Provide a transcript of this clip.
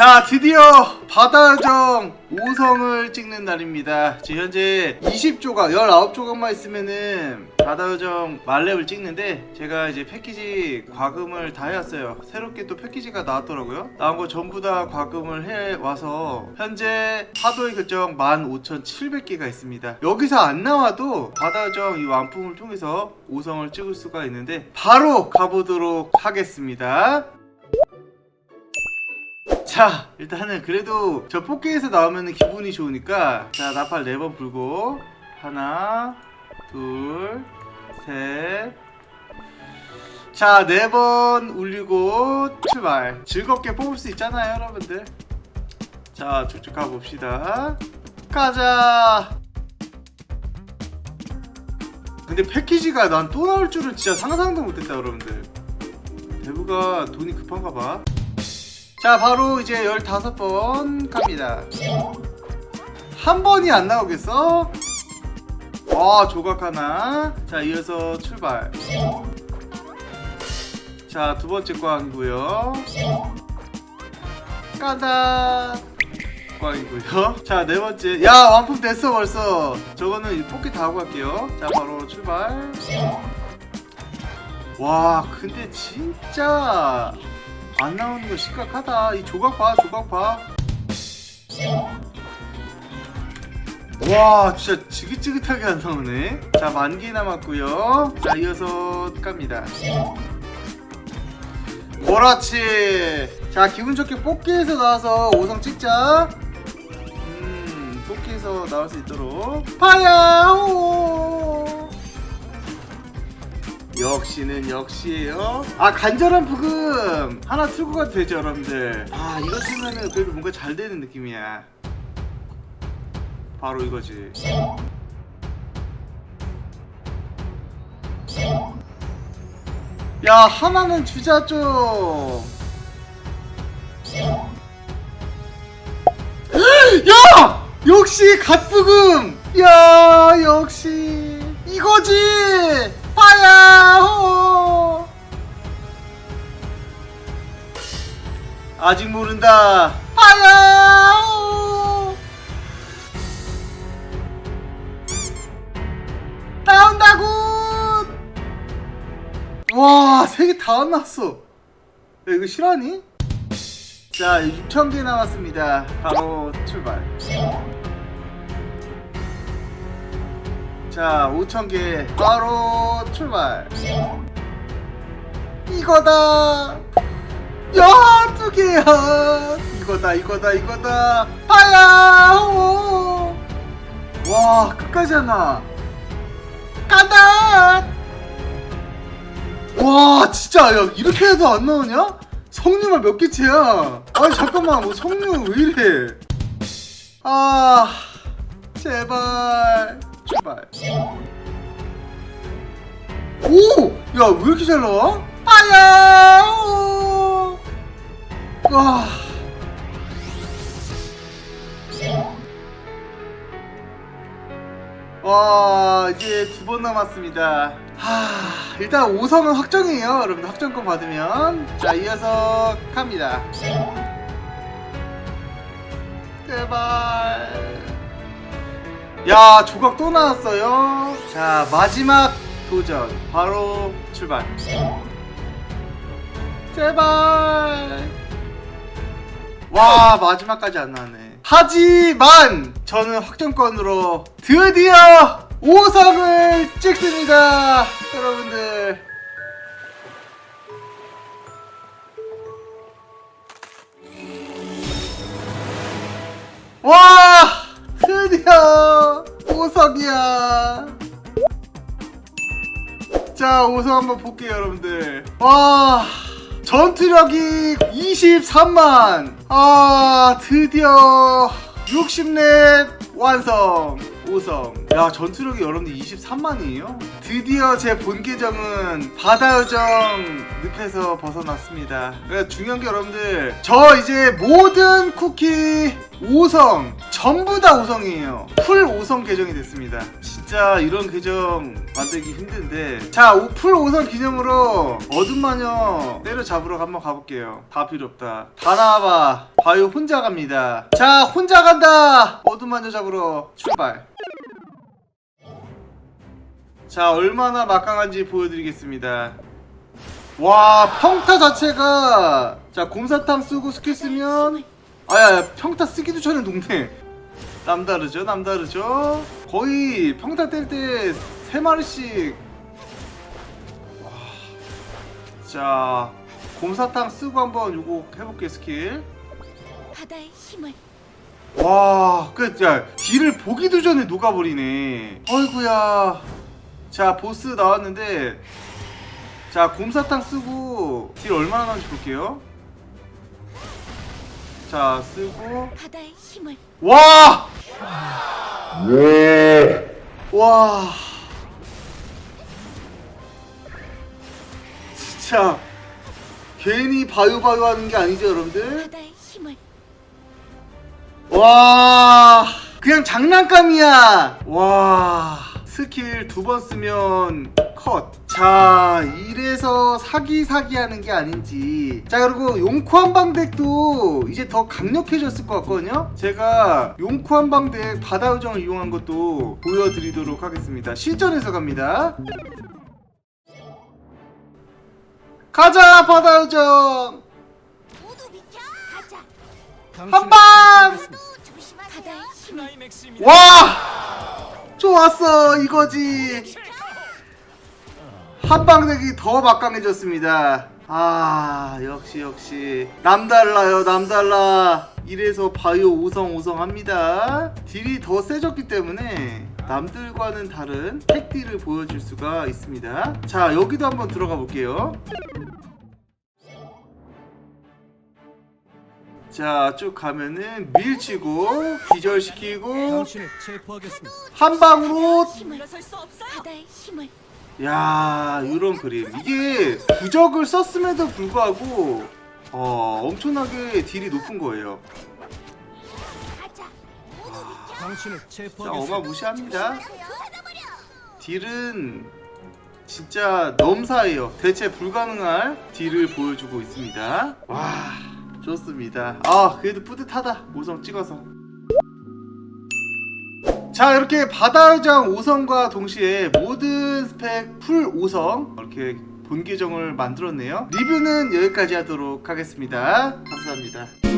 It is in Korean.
자 드디어 바다요정 5성을 찍는 날입니다. 지금 현재 20조각 19조각만 있으면은 바다요정 말렙을 찍는데 제가 이제 패키지 과금을 다 해왔어요. 새롭게 또 패키지가 나왔더라고요. 나온 거 전부 다 과금을 해와서 현재 파도의 결정 15,700개가 있습니다. 여기서 안 나와도 바다요정 이 완품을 통해서 5성을 찍을 수가 있는데 바로 가보도록 하겠습니다 자 일단은 그래도 저 뽑기에서 나오면 기분이 좋으니까 자 나팔 4번 불고 하나 둘셋자 4번 울리고 출발. 즐겁게 뽑을 수 있잖아요 여러분들. 자 쭉쭉 가봅시다. 가자! 근데 패키지가 난 또 나올 줄은 진짜 상상도 못했다 여러분들. 대부가 돈이 급한가 봐 자 바로 이제 15번 갑니다. 한 번이 안 나오겠어? 와 조각 하나? 자 이어서 출발. 자 두 번째 꽝이고요. 까닥 꽝이고요. 자 네 번째. 야 완품 됐어 벌써. 저거는 뽑기 다 하고 갈게요. 자 바로 출발. 와 근데 진짜 안 나오는 거 심각하다. 이 조각 봐, 조각 봐. 와, 진짜 지긋지긋하게 안 나오네. 자, 만 개 남았고요. 자, 이어서 갑니다. 그렇지. 자, 기분 좋게 뽑기에서 나와서 5성 찍자. 음, 뽑기에서 나올 수 있도록. 파야호! 역시는 역시예요. 아 간절한 부금 하나 틀고 가도 되죠, 여러분들. 아 이거 틀면은 그래도 뭔가 잘 되는 느낌이야. 바로 이거지. 야 하나는 주자 좀. 야 역시 갓부금. 야 역시 이거지. 아직 모른다. 파야호 나온다고. 와 세 개다안 났어. 야 이거 실화니? 자 6,000개 남았습니다. 바로 출발. 자, 5,000개. 바로 출발. 이거다. 야, 두 개야. 이거다, 이거다, 이거다. 호. 와, 끝까지 하나. 간다. 와, 진짜 야, 이렇게 해도 안 나오냐? 성류만 몇 개째야? 아니 잠깐만, 뭐 성류 왜 이래? 아, 제발. 출발. 오! 야, 왜 이렇게 잘 나와? 오! 와. 와, 이제 두 번 남았습니다. 하, 일단 5성은 확정이에요. 여러분들 확정권 받으면. 자, 이어서 갑니다. 제발. 야 조각 또 나왔어요 자 마지막 도전 바로 출발 제발 와 마지막까지 안 나왔네. 하지만 저는 확정권으로 드디어 5성을 찍습니다. 여러분들. 와 드디어 5성이야. 자 5성 한번 볼게요 여러분들. 와 전투력이 23만. 아 드디어 60렙 완성. 5성. 야 전투력이 여러분들 23만이에요? 드디어 제 본 계정은 바다요정 늪에서 벗어났습니다. 중요한 게 여러분들 저 이제 모든 쿠키 5성 전부 다 5성이에요. 풀 5성 계정이 됐습니다. 진짜 이런 계정 만들기 힘든데. 자풀 5성 기념으로 어둠마녀 때려잡으러 한번 가볼게요. 다 필요 없다. 다 나와봐. 바요 혼자 갑니다. 자 혼자 간다! 어둠마녀 잡으러 출발. 자 얼마나 막강한지 보여드리겠습니다. 와 평타 자체가 자 곰사탕 쓰고 스킬 쓰면 아야 평타 쓰기도 전에 녹네 남다르죠 남다르죠? 거의 평타 뗄 때 세 마리씩. 와. 자 곰사탕 쓰고 한번 요거 해볼게 스킬. 바다의 힘을. 와 그 야 딜을 보기도 전에 녹아버리네. 어이구야. 자 보스 나왔는데 자 곰사탕 쓰고 딜 얼마나 나는지 볼게요 자 쓰고 바다의 힘을 와! 와. 진짜 괜히 바요바요 하는 게 아니죠, 여러분들? 바다의 힘을 와. 그냥 장난감이야. 와. 스킬 두 번 쓰면 컷. 자, 이래서 사기 사기 하는 게 아닌지. 자, 그리고 용코 한방 덱도 이제 더 강력해졌을 것 같거든요. 제가 용코 한방 덱 바다 요정을 이용한 것도 보여드리도록 하겠습니다. 실전에서 갑니다. 가자, 바다 요정. 한방! 와! 좋았어 이거지. 한방덱이 더 막강해졌습니다. 아 역시 역시. 남달라요 남달라. 이래서 바이오 5성 5성 합니다. 딜이 더 세졌기 때문에 남들과는 다른 핵딜을 보여줄 수가 있습니다. 자 여기도 한번 들어가 볼게요 자 쭉 가면은 밀치고 기절시키고 당신을 체포하겠습니다. 한 방으로 힘을 물러설 수 없어요. 바다의 힘을. 야 이런 그림. 이게 부적을 썼음에도 불구하고 어 엄청나게 딜이 높은 거예요. 가자. 당신을 자 체포하겠습니다. 어마무시합니다. 딜은 진짜 넘사예요. 대체 불가능할 딜을 보여주고 있습니다. 와 좋습니다. 아 그래도 뿌듯하다. 5성 찍어서. 자 이렇게 바다의장 5성과 동시에 모든 스펙 풀 5성 이렇게 본 계정을 만들었네요. 리뷰는 여기까지 하도록 하겠습니다. 감사합니다